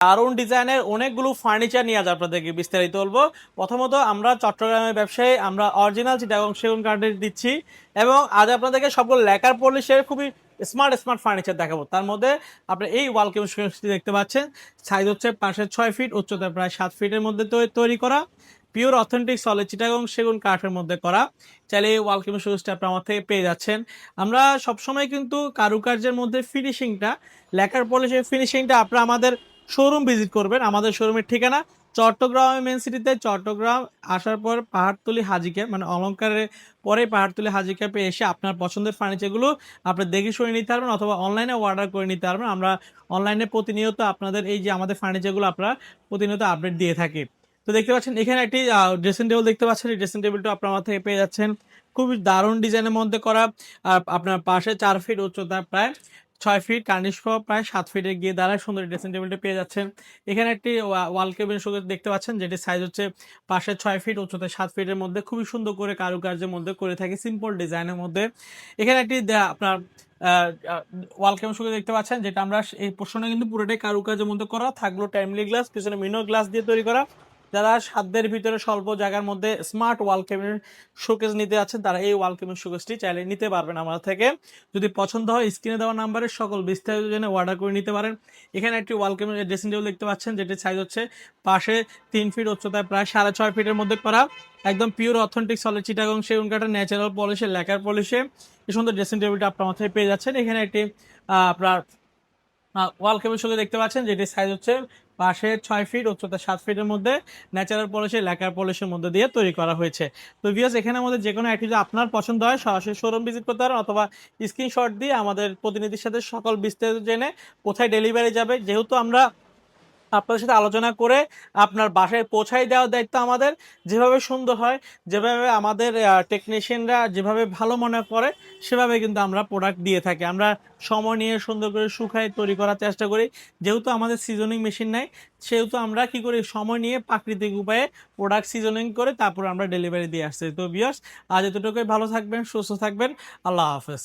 দারুণ ডিজাইনের অনেকগুলো ফার্নিচার নিয়ে আজ আপনাদেরকে বিস্তারিত বলব। প্রথমত আমরা চট্টগ্রামের ব্যবসায়ী, আমরা অরিজিনাল চিটাগং সেগুন কার্ডের দিচ্ছি এবং আজ আপনাদেরকে সবগুলো লেকার পলিশের খুবই স্মার্ট স্মার্ট ফার্নিচার দেখাবো। তার মধ্যে আপনি এই ওয়াল কেমিস্ট্রি দেখতে পাচ্ছেন। সাইজ হচ্ছে পাশে ছয় ফিট উচ্চতা প্রায় সাত ফিটের মধ্যে তৈরি করা। পিওর অথেন্টিক সলিড চিটাগং সেগুন কাঠের মধ্যে করা। চাইলে এই ওয়াল কেমিস্ট্রি আপনি আমার থেকে পেয়ে যাচ্ছেন। আমরা সবসময় কিন্তু কারুকার্যের মধ্যে ফিনিশিংটা লেকার পলিশের ফিনিশিংটা আপনারা আমাদের শোরুম ভিজিট করবেন। আমাদের শোরুমের ঠিকানা চট্টগ্রাম মেন সিটিতে। চট্টগ্রাম আসার পর পাহাড়তলি হাজিকে মানে অলংকারের পরে পাহাড়তলি হাজি ক্যাপে এসে আপনার পছন্দের ফার্নিচারগুলো আপনি দেখে শুনে নিতে পারবেন অথবা অনলাইনে অর্ডার করে নিতে পারবেন। আমরা অনলাইনে প্রতিনিয়ত আপনাদের এই যে আমাদের ফার্নিচারগুলো আপনারা প্রতিনিয়ত আপডেট দিয়ে থাকি। তো দেখতে পাচ্ছেন, এখানে একটি ড্রেসিং টেবিল দেখতে পাচ্ছেন। এই ড্রেসিং টেবিলটা আপনার থেকে পেয়ে যাচ্ছেন। খুবই দারুণ ডিজাইনের মধ্যে করা। আপনার পাশে চার ফিট উচ্চতা প্রায় ছয় ফিট কার্নিশ প্রায় সাত ফিটে গিয়ে দাঁড়ায়। সুন্দর ড্রেসিং টেবিলটা পেয়ে যাচ্ছেন। এখানে একটি ওয়াল কেবিন সঙ্গে দেখতে পাচ্ছেন, যেটি সাইজ হচ্ছে পাশে ছয় ফিট উচ্চতা সাত ফিটের মধ্যে। খুবই সুন্দর করে কারুকার্যের মধ্যে করে থাকে সিম্পল ডিজাইনের মধ্যে। এখানে একটি আপনার ওয়াল কেবিন সঙ্গে দেখতে পাচ্ছেন, যেটা আমরা এই পোর্শনে কিন্তু পুরোটাই কারুকার্যের মধ্যে করা। থাকল টাইমলি গ্লাস পিছনে মিনো গ্লাস দিয়ে তৈরি করা। যারা সাধ্যের ভিতরে স্বল্প জায়গার মধ্যে স্মার্ট ওয়াল কেবিনের শোকেস নিতে আছেন তারা এই ওয়াল কেবিন শোকেসটি চাইলে নিতে পারবেন আমার থেকে। যদি পছন্দ হয় স্ক্রিনে দেওয়া নাম্বারে সকল বিস্তারিত জেনে অর্ডার করে নিতে পারেন। এখানে একটি ওয়াল ড্রেসিং টেবিল দেখতে পাচ্ছেন, যেটির সাইজ হচ্ছে পাশে তিন ফিট উচ্চতায় প্রায় সাড়ে ছয় ফিটের মধ্যে করা। একদম পিওর অথেন্টিক সলিড চিটাগং সেগুন কাঠের ন্যাচারাল পলিশে লেকার পলিশে এই সুন্দর ড্রেসিং টেবিলটা আপনার মাথায় পেয়ে যাচ্ছেন। এখানে একটি আপনার ওয়াল কেবল শুধু দেখতে পাচ্ছেন, যেটির সাইজ হচ্ছে পাশে ছয় ফিট উচ্চতা সাত ফিটের মধ্যে ন্যাচারাল পলিশে লেকার পলিশের মধ্যে দিয়ে তৈরি করা হয়েছে। তো ভিউয়ার্স এখানের মধ্যে যে কোনো একটি যদি আপনার পছন্দ হয়, সরাসরি শোরুম ভিজিট করতে পারেন অথবা স্ক্রিনশট দিয়ে আমাদের প্রতিনিধির সাথে সকল বিস্তারিত জেনে কোথায় ডেলিভারি যাবে। যেহেতু আমরা আপনাদের সাথে আলোচনা করে আপনার বাসায় পৌঁছাই দেওয়ার দায়িত্ব আমাদের। যেভাবে সুন্দর হয়, যেভাবে আমাদের টেকনিশিয়ানরা যেভাবে ভালো মনে করে, সেভাবে কিন্তু আমরা প্রোডাক্ট দিয়ে থাকি। আমরা সময় নিয়ে সুন্দর করে শুকাই তৈরি করার চেষ্টা করি। যেহেতু আমাদের সিজনিং মেশিন নাই, সেহেতু আমরা কি করি, সময় নিয়ে প্রাকৃতিক উপায়ে প্রোডাক্ট সিজনিং করে তারপর আমরা ডেলিভারি দিয়ে আসছি। তো বিয়ার্স আজ এতটুকুই। ভালো থাকবেন, সুস্থ থাকবেন। আল্লাহ হাফেজ।